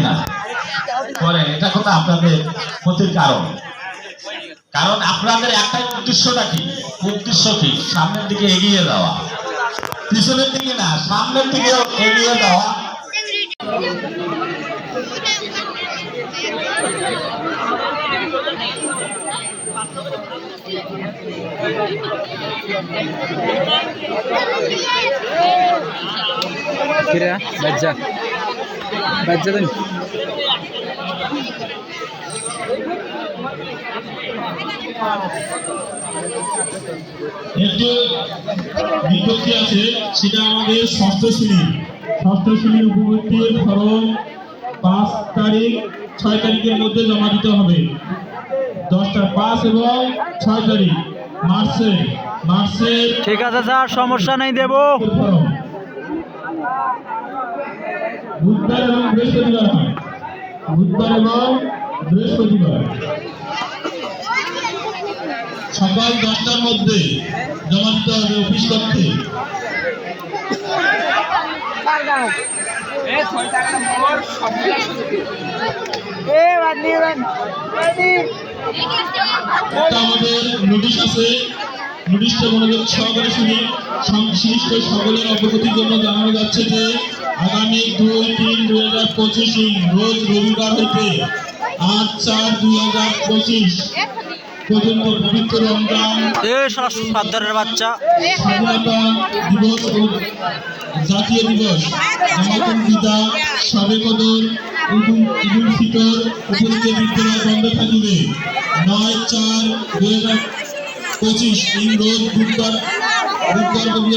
কিনা করেন এটা কথা আপনাদের ক্ষতির কারণ। কারণ আপনাদের একটাই উদ্দেশ্যটা কি? উদ্দেশ্য কি? সামনের দিকে এগিয়ে যাওয়া। পিছনের দিকে না, সামনের দিকে এগিয়ে যাওয়া। কিরা দেন একটি বিজ্ঞপ্তি আছে সেটা আমাদের ষষ্ঠ শ্রেণি। ষষ্ঠ শ্রেণির উপবৃত্তির ফরম পাঁচ তারিখ ছয় তারিখের মধ্যে জমা দিতে হবে। দশটা পাঁচ এবং ছয় তারিখ মার্চের মার্চের ঠিক আছে স্যার সমস্যা নেই দেব। ফরম বুধবার এবং বৃহস্পতিবার। হয় বুধবার এবং বৃহস্পতিবার। সকাল দশটার মধ্যে জমা দিতে হবে অফিস কক্ষে। আমাদের নোটিশ আছে। নোটিশটা মনোযোগ সহকারে শুনি। সংশ্লিষ্ট সকলের অবগতির জন্য জানানো যাচ্ছে যে আগামী দুই তিন দুই হাজার পঁচিশ রোজ রবিবার হইতে আট চার দুই হাজার পঁচিশ পর্যন্ত পবিত্র রমজান এ সাদ্দারের বাচ্চা। স্বাধীনতা দিবস ও জাতীয় দিবস বিদা সবে কদর ঈদুল ঈদুল ফিতর উপলক্ষে বিদ্যালয় বন্ধ থাকিবে। নয় চার দুই হাজার পঁচিশ এই রোজ বুধবার বুধবার